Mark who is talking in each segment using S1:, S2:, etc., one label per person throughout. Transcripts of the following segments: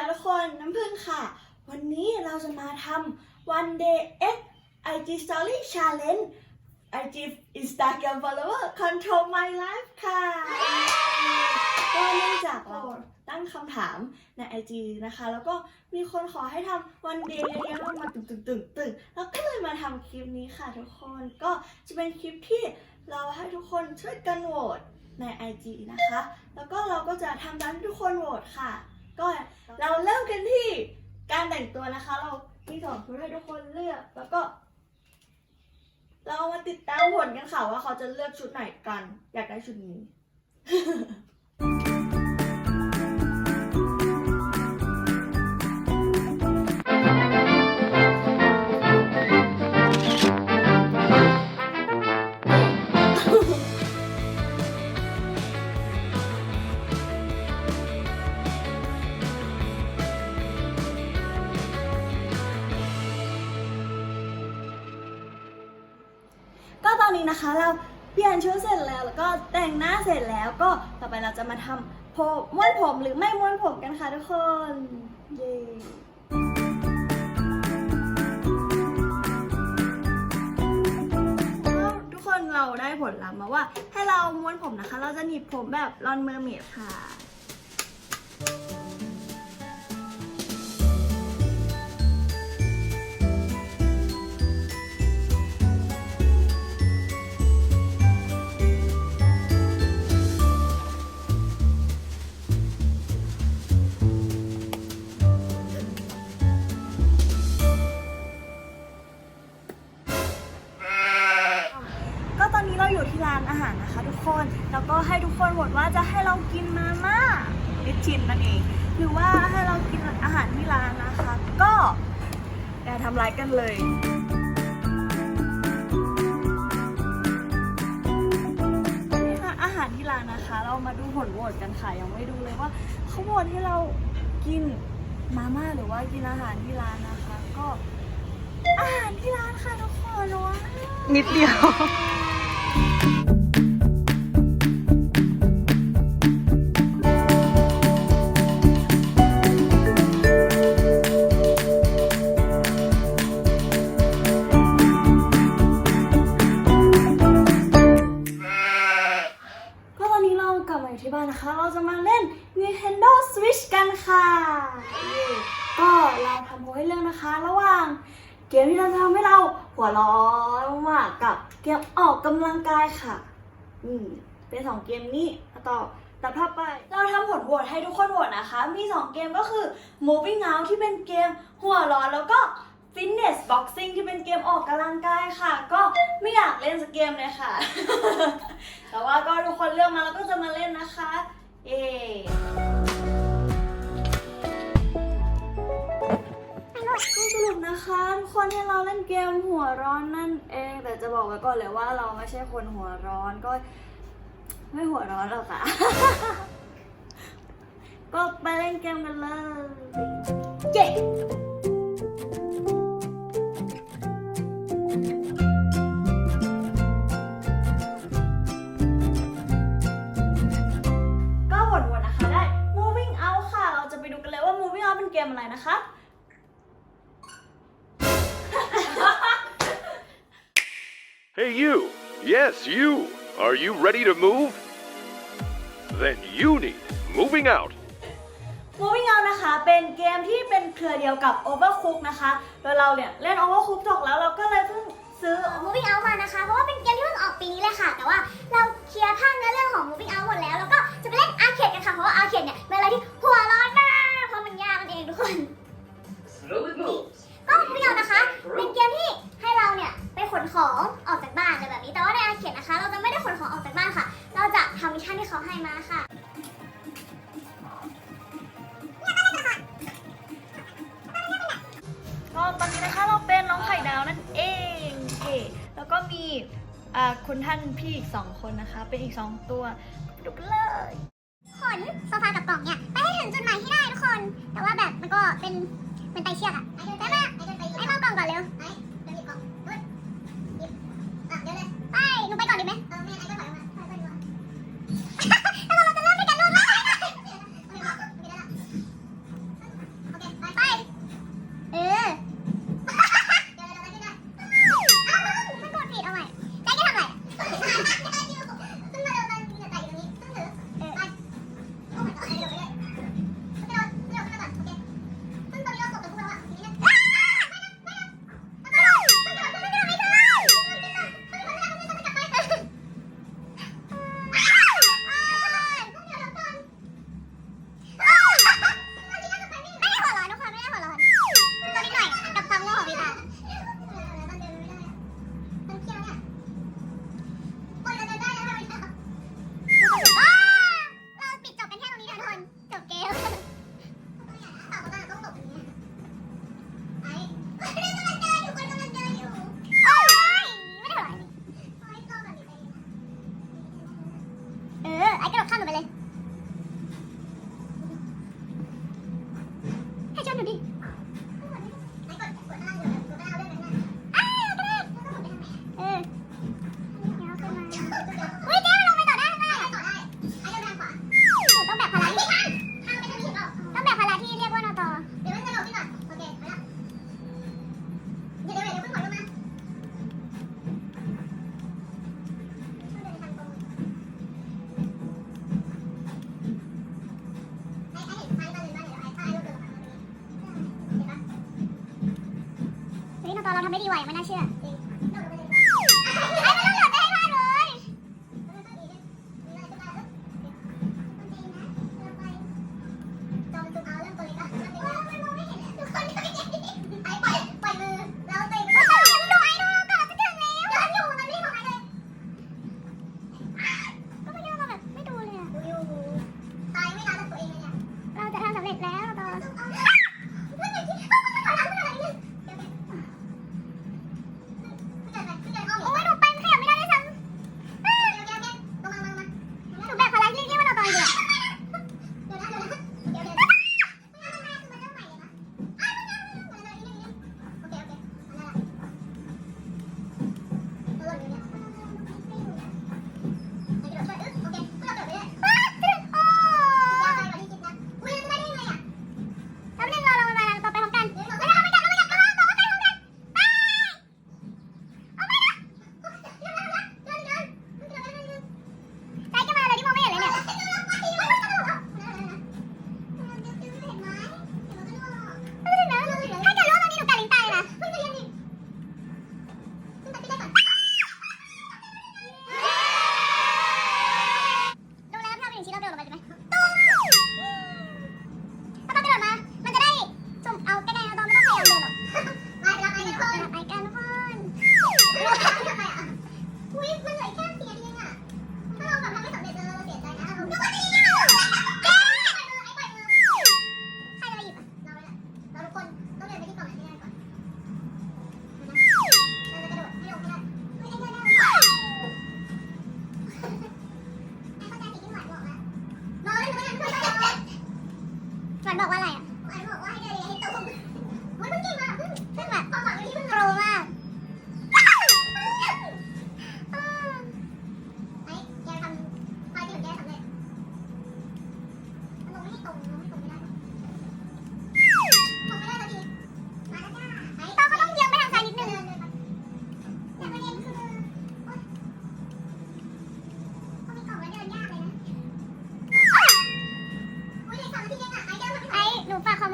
S1: ค่ะทุกคนน้ำพึ่งค่ะ วันนี้เราจะมาทำ one day X IG story challenge IG Instagram follower control my life ค่ะก็เนื่องจากเราตั้งคำถามใน IG นะคะ แล้วก็มีคนขอให้ทำ one day เยอะๆมากมาตึงตึงตึงตึงแล้วก็เลยมาทำคลิปนี้ค่ะทุกคนก็จะเป็นคลิปที่เราให้ทุกคนช่วยกันโหวตใน IG นะคะ แล้วก็เราก็จะทำตามที่ทุกคนโหวตค่ะ ก็เราเริ่มกันที่การแต่งตัวนะคะ เรามีสองชุดให้ทุกคนเลือกแล้วก็ เรามาติดตามผลกันค่ะว่าเขาจะเลือกชุดไหนกัน อยากได้ชุดนี้ นะคะ เราเปลี่ยนชุดเสร็จแล้ว แล้วก็แต่งหน้าเสร็จแล้วก็ต่อไปเราจะมาทำผมม้วนผมหรือไม่ม้วนผมกันค่ะทุกคนเย้ทุกคนเราได้ผลลัพธ์มาว่า ให้เราม้วนผมนะคะ เราจะหนีบผมแบบลอนเมอร์เมดค่ะ ชินนั่นเอง หรือว่าให้เรากินอาหารที่ร้านนะคะ ก็อย่าทำร้ายกันเลยนี่ค่ะอาหารที่ร้านนะคะ เรามาดูผลโหวตกันค่ะยังไม่ดูเลยว่าเขาโหวตให้เรากินมาม่าหรือว่ากินอาหารที่ร้านนะคะ ก็อาหารที่ร้านค่ะทุกคนว้า
S2: นิดเดียว
S1: เป็นสองเกมนี้ต่อตัดภาพไป เราทำผลโหวตให้ทุกคนโหวตนะคะ มีสองเกมก็คือ Moving Out ที่เป็นเกมหัวร้อนแล้วก็ Fitness Boxing ที่เป็นเกมออกกำลังกายค่ะ ก็ไม่อยากเล่นสักเกมเลยค่ะ แต่ว่าก็ทุกคนเลือกมาแล้วก็จะมาเล่นนะคะ เย้ก็สรุปนะคะทุกคนที่เราเล่นเกมหัวร้อนนั่นเอง แต่จะบอกไว้ก่อนเลยว่าเราไม่ใช่คนหัวร้อนก็ ไม่หัวร้อนหรอกค่ะ ก็ไปเล่นเกมกันเลยเย้ก็หมดๆนะคะได้ moving out ค่ะเราจะไปดูกันเลยว่า moving out เป็นเกมอะไรนะคะ
S3: Hey, you! Yes, you! Are you ready to move? Then you need moving out.
S1: Moving Out นะคะ เป็นเกมที่เป็นเครือเดียวกับ Overcook นะคะ โดยเราเนี่ย เล่น Overcook จบแล้วเราก็เลยเพิ่ง
S4: คุ
S1: ณท่านพี่อีกสองคนนะคะ เป็นอีกสองตัวดุกเลย
S4: ขนโซฟากับกล่องเนี่ยไปให้ถึงจุดหมายที่ได้ทุกคน แต่ว่าแบบมันก็เป็นเป็นไตเชือกอะได้ไปมไอ้เข้ากล่องก่อนเร็ว ไม่ดีไหวไม่น่าเชื่อ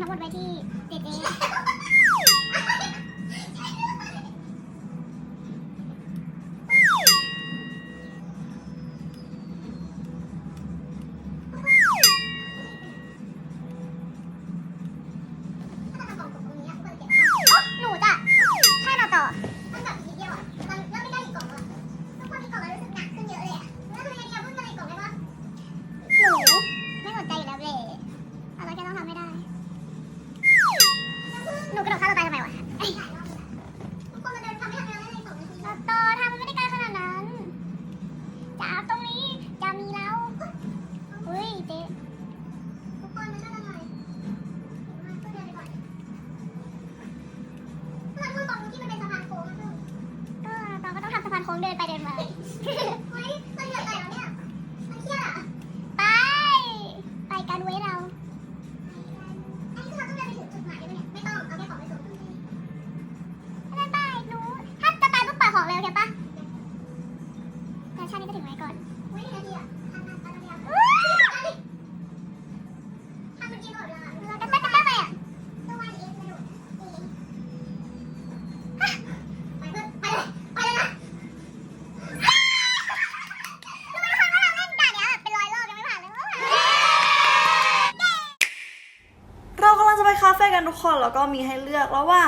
S4: ทั้งหมดไว้ที่ จะไปคาเฟ่กันทุกคน แล้วก็มีให้เลือกแล้วว่า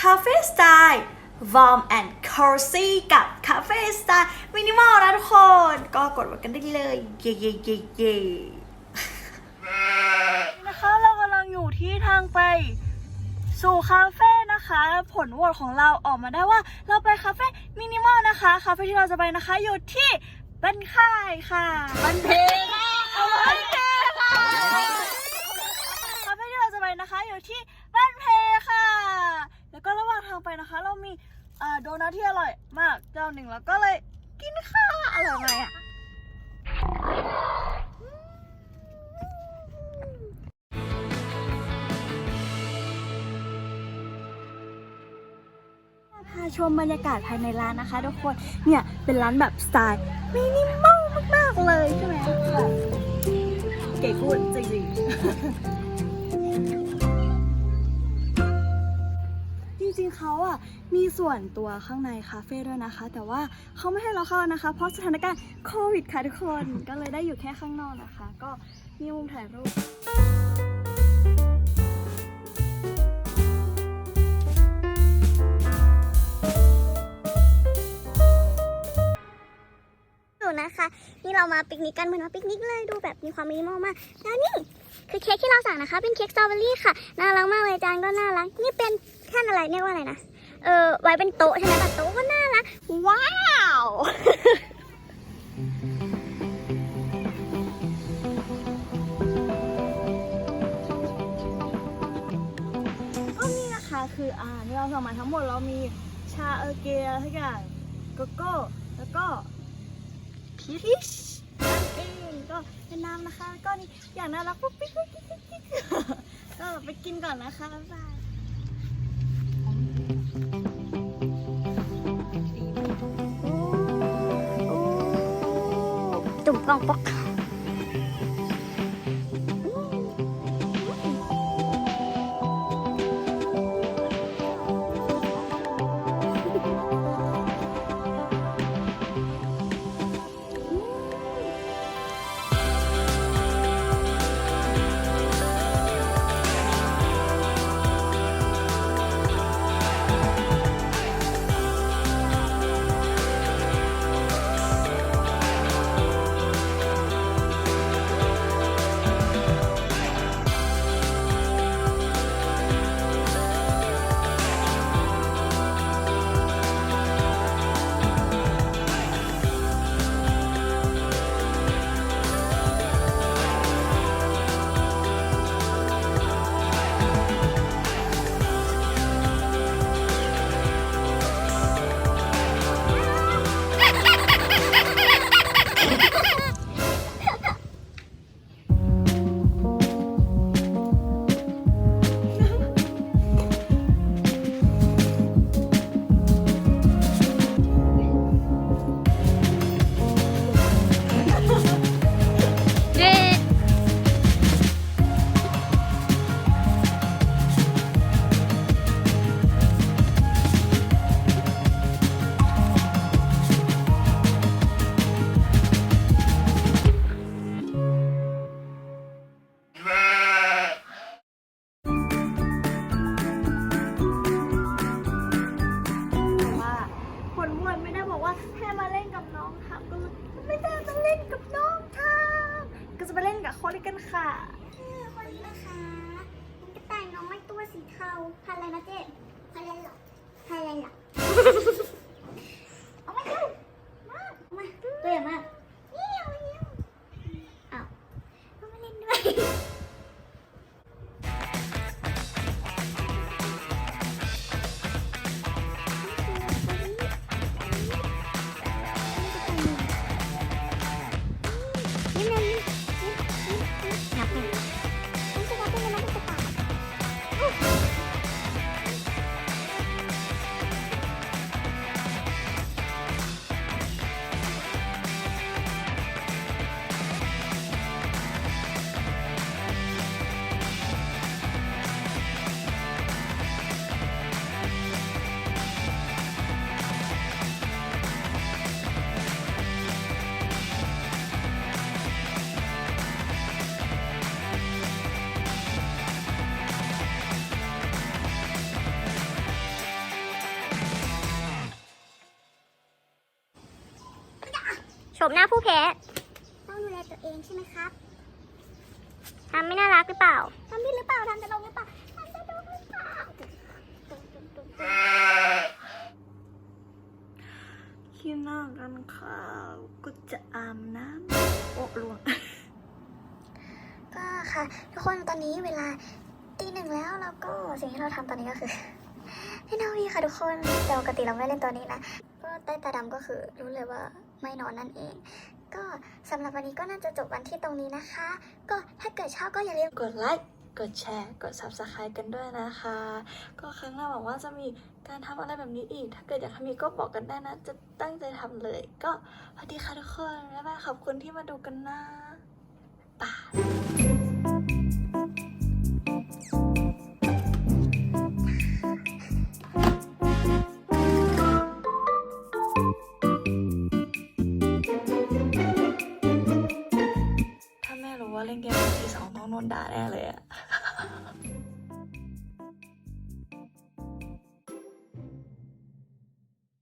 S4: คาเฟ่สไตล์วอมแอนด์คอร์ซี่กับคาเฟ่สไตล์มินิมอลนะ
S1: ทุกคน ก็กดไว้กันได้เลย เย่เย่เย่เย่นะคะเรากำลังอยู่ที่ทางไปสู่คาเฟ่นะคะ ผลโหวตของเราออกมาได้ว่า เราไปคาเฟ่มินิมอลนะคะ คาเฟ่ที่เราจะไปนะคะ อยู่ที่บันค่ายค่ะ บันเพเอาไว้ นะคะ อยู่ที่บ้านเพค่ะ แล้วก็ระหว่างทางไปนะคะ เรามีโดนัทที่อร่อยมากเจ้าหนึ่งแล้วก็เลยกินข้าวอร่อยไหมอะพาชมบรรยากาศภายในร้านนะคะทุกคนเนี่ยเป็นร้านแบบสไตล์มินิมอลมากๆเลยใช่ไหมเก๋กุ้ดจริงๆ ริงๆเขาอะมีส่วนตัวข้างในคาเฟ่ด้วยนะคะ แต่ว่าเขาไม่ให้เราเข้านะคะ เพราะสถานการณ์โควิดค่ะทุกคน ก็เลยได้อยู่แค่ข้างนอกนะคะ ก็มีมุมถ่ายรูป
S5: ดูนะคะนี่เรามาปิกนิกกันเหมือนมาปิกนิกเลยดูแบบมีความมินิมอลมากแล้วนี่คือเค้กที่เราสั่งนะคะ เป็นเค้กสตรอเบอรี่ค่ะ น่ารักมากเลยจานก็น่ารัก นี่เป็น แท่นอะไรเรียกว่าอะไรนะ เออไว้เป็นโต๊ะใช่ไหมแต่โต๊ะก็น่ารัก ว้าว
S1: ก็นี่นะคะคืออ่าที่เราสั่งมาทั้งหมดเรามีชาเออร์เกลทุกอย่างโกโก้แล้วก็พีชนั่นเองก็เป็นน้ำนะคะ ก็นี่อย่างน่ารักปุ๊บปิ๊กปิ๊กปิ๊กปิ๊กปิ๊กก็ไปกินก่อนนะคะบ๊ายบาย
S5: จุ่ม ชมหน้าผู้แพ้ ต้องดูแลตัวเองใช่ไหมครับทำไม่น่ารักหรือเปล่า ทำผิดหรือเปล่าทำจะลงหรือเปล่าทำจะลงหรือเปล่า
S1: ขี้หน้ากันค่ะก็จะอาบน้ำโอ้ลวง
S5: ก็ค่ะ ทุกคนตอนนี้เวลาตีหนึ่งแล้วแล้วก็สิ่งที่เราทำตอนนี้ก็คือเล่นเอาวีค่ะทุกคนแต่ปกติเราไม่เล่นตัวนี้นะ ก็ใต้ตาดำก็คือรู้เลยว่า ไม่นอนนั่นเอง ก็สำหรับวันนี้ก็น่าจะจบวันที่ตรงนี้นะคะ ก็ถ้าเกิดชอบก็อย่าลืม
S1: กดไลค์กดแชร์กด subscribe กันด้วยนะคะ ก็ครั้งหน้าหวังว่าจะมีการทำอะไรแบบนี้อีก ถ้าเกิดอยากทำมีกก็บอกกันได้นะ จะตั้งใจทำเลย ก็สวัสดีค่ะทุกคน บ๊ายบายขอบคุณที่มาดูกันนะป่า
S2: that earlier